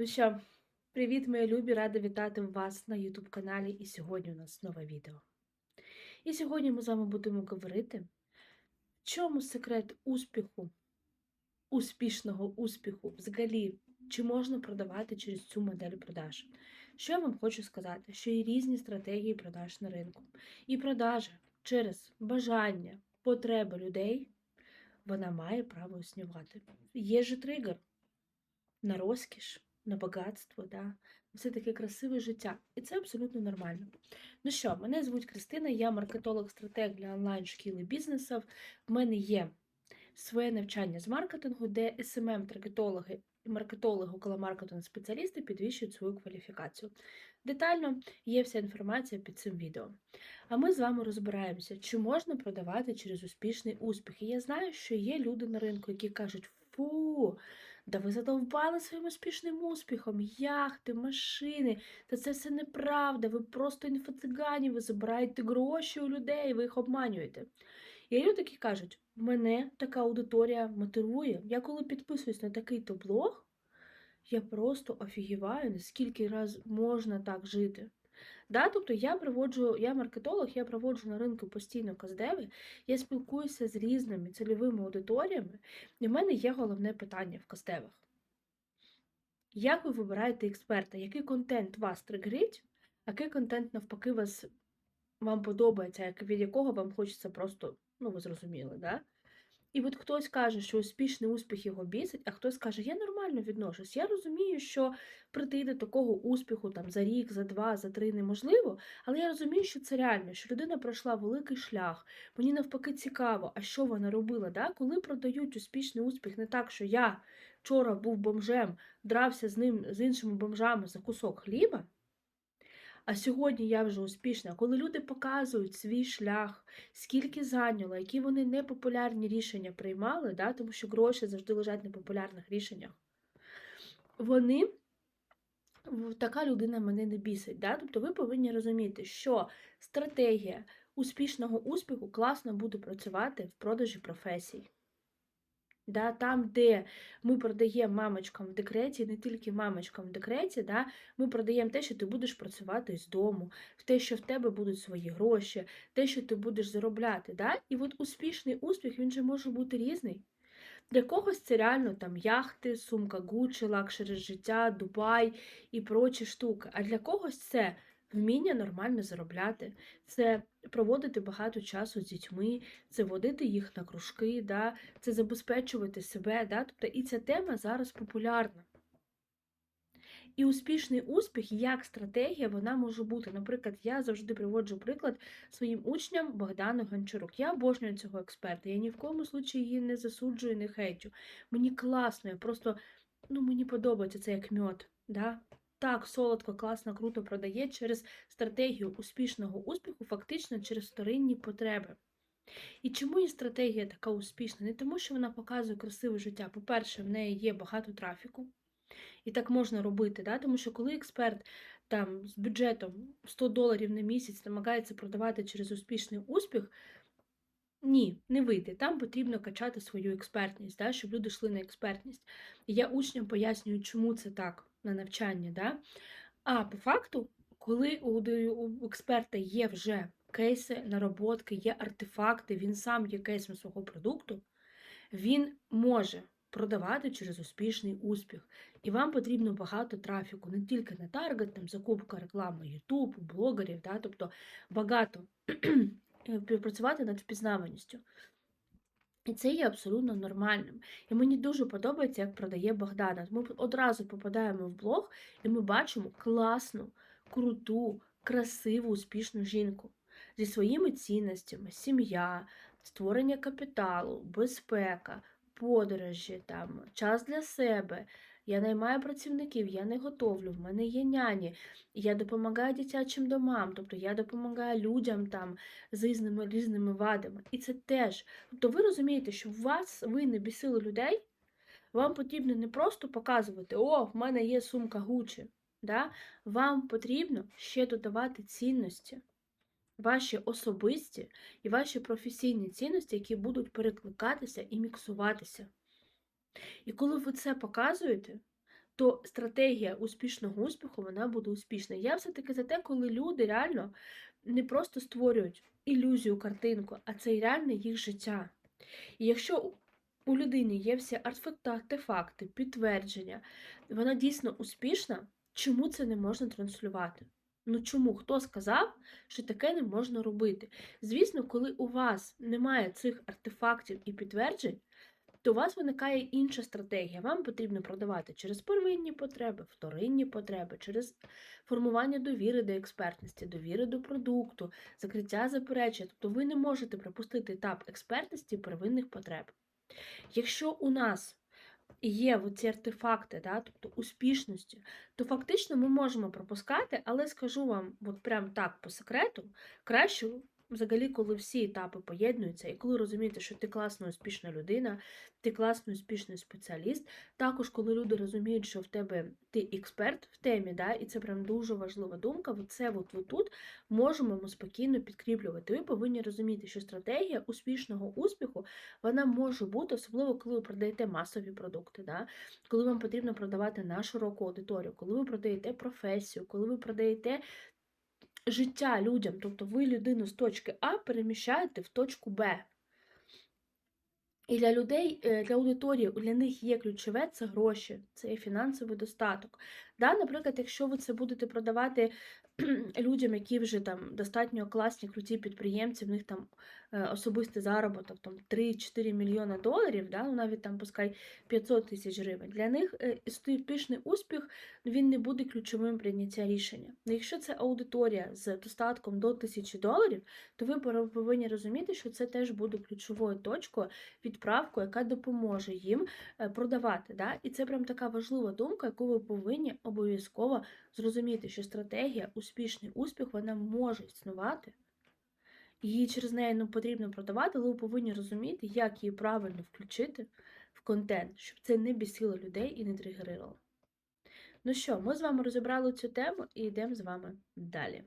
Ну що, привіт, мої любі! Рада вітати вас на YouTube каналі. І сьогодні у нас нове відео. І сьогодні ми з вами будемо говорити, в чому секрет успіху, успішного успіху, взагалі, чи можна продавати через цю модель продаж. Що я вам хочу сказати? Що є різні стратегії продаж на ринку. І продажа через бажання, потреби людей, вона має право існувати. Є же тригер на розкіш на багатство, да? все таке красиве життя. І це абсолютно нормально. Ну що, мене звуть Кристина, я маркетолог-стратег для онлайн-шкіл і бізнесів. В мене є своє навчання з маркетингу, де smm таргетологи маркетологи, около маркетинг спеціалісти підвищують свою кваліфікацію. Детально є вся інформація під цим відео. А ми з вами розбираємося, чи можна продавати через успішний успіх. І я знаю, що є люди на ринку, які кажуть, фу. Да ви задовбали своїм успішним успіхом, яхти, машини. Та це все неправда. Ви просто інфоцигані, ви забираєте гроші у людей, ви їх обманюєте. І люди такі кажуть, мене така аудиторія мотивує. Я коли підписуюсь на такий-то блог, я просто офігіваю, наскільки раз можна так жити. Да? Тобто я проводжу, я маркетолог, я проводжу на ринку постійно каздеви, я спілкуюся з різними цільовими аудиторіями, і в мене є головне питання в каздевах. Як ви вибираєте експерта? Який контент вас тригерить, а який контент, навпаки, вас, вам подобається, від якого вам хочеться просто, ну, ви зрозуміли, да? І от хтось каже, що успішний успіх його бісить, а хтось каже, я нормально відношусь. Я розумію, що прийти до такого успіху там за рік, за два, за три неможливо, але я розумію, що це реально, що людина пройшла великий шлях. Мені навпаки цікаво, а що вона робила. Да? Коли продають успішний успіх, не так, що я вчора був бомжем, дрався з ним з іншими бомжами за кусок хліба. А сьогодні я вже успішна, коли люди показують свій шлях, скільки зайняло, які вони непопулярні рішення приймали, да, тому що гроші завжди лежать на популярних рішеннях, вони. Така людина мене не бісить. Да? Тобто ви повинні розуміти, що стратегія успішного успіху класно буде працювати в продажі професій. Да, Там, де ми продаємо мамочкам в декреті, не тільки мамочкам в декреті, да, ми продаємо те, що ти будеш працювати з дому, в те, що в тебе будуть свої гроші, те, що ти будеш заробляти. Да? І от успішний успіх він же може бути різний. Для когось це реально там яхти, сумка Гуччі, лакшери життя, Дубай і прочі штуки. А для когось це вміння нормально заробляти, це проводити багато часу з дітьми, це водити їх на кружки, да, це забезпечувати себе. Да, тобто І ця тема зараз популярна. І успішний успіх як стратегія вона може бути. Наприклад, я завжди приводжу приклад своїм учням Богдану Гончарук. Я обожнюю цього експерта. Я ні в кому случаї її не засуджую, не хейтю. Мені класно, я просто ну, мені подобається це як мьод. Да? Так солодко, класно, круто продає через стратегію успішного успіху, фактично через вторинні потреби. І чому її стратегія така успішна? Не тому, що вона показує красиве життя. По-перше, в неї є багато трафіку, і так можна робити, да? тому що коли експерт там з бюджетом 100 доларів на місяць намагається продавати через успішний успіх, ні, не вийде. Там потрібно качати свою експертність, да? щоб люди йшли на експертність. І я учням пояснюю, чому це так на навчання. Да? А по факту, коли у експерта є вже кейси, нароботки, є артефакти, він сам є кейсом свого продукту, він може продавати через успішний успіх. І вам потрібно багато трафіку, не тільки на таргет, там закупка реклами YouTube, блогерів, да, тобто багато працювати над впізнаваністю. І це є абсолютно нормальним. І мені дуже подобається, як продає Богдана. Ми одразу попадаємо в блог, і ми бачимо класну, круту, красиву, успішну жінку зі своїми цінностями, сім'я, створення капіталу, безпека, подорожі, там, час для себе, я наймаю працівників, я не готовлю, в мене є няні, я допомагаю дитячим домам, тобто я допомагаю людям там з різними різними вадами. І це теж. Тобто ви розумієте, що вас ви не бісили людей, вам потрібно не просто показувати, о, в мене є сумка Гучі. Да? Вам потрібно ще додавати цінності. Ваші особисті і ваші професійні цінності, які будуть перекликатися і міксуватися. І коли ви це показуєте, то стратегія успішного успіху вона буде успішна. Я все-таки за те, коли люди реально не просто створюють ілюзію, картинку, а це реальне їх життя. І якщо у- людини є всі артефакти, підтвердження, вона дійсно успішна, чому це не можна транслювати? Ну чому? Хто сказав, що таке не можна робити? Звісно, коли у вас немає цих артефактів і підтверджень, то у вас виникає інша стратегія. Вам потрібно продавати через первинні потреби, вторинні потреби, через формування довіри до експертності, довіри до продукту, закриття заперечень. Тобто ви не можете пропустити етап експертності первинних потреб. Якщо у нас є ці артефакти, да, тобто успішності, то фактично ми можемо пропускати, але скажу вам, от прям так по секрету, краще взагалі, коли всі етапи поєднуються, і коли розумієте, що ти класна успішна людина, ти класний успішний спеціаліст, також коли люди розуміють, що в тебе ти експерт в темі, да, і це прям дуже важлива думка, це от, от тут можемо ми спокійно підкріплювати. Ви повинні розуміти, що стратегія успішного успіху вона може бути, особливо коли ви продаєте масові продукти, да? коли вам потрібно продавати на широку аудиторію, коли ви продаєте професію, коли ви продаєте життя людям, тобто ви людину з точки А переміщаєте в точку Б. І для людей, е, для аудиторії, для них є ключове це гроші, це є фінансовий достаток. Да, Наприклад, якщо ви це будете продавати людям, які вже там достатньо класні, круті підприємці, в них там е, особистий заробіток там 3-4 мільйони доларів, да, ну навіть там пускай 500 тисяч гривень. Для них е, успішний успіх він не буде ключовим прийняття рішення. Ну, якщо це аудиторія з достатком до 1000 доларів, то ви повинні розуміти, що це теж буде ключовою точкою, відправкою, яка допоможе їм е, продавати. Да? І це прям така важлива думка, яку ви повинні обов'язково зрозуміти, що стратегія успішний успіх вона може існувати. Її через неї не потрібно продавати, але ви повинні розуміти, як її правильно включити в контент, щоб це не бісило людей і не тригерило. Ну що, ми з вами розібрали цю тему і йдемо з вами далі.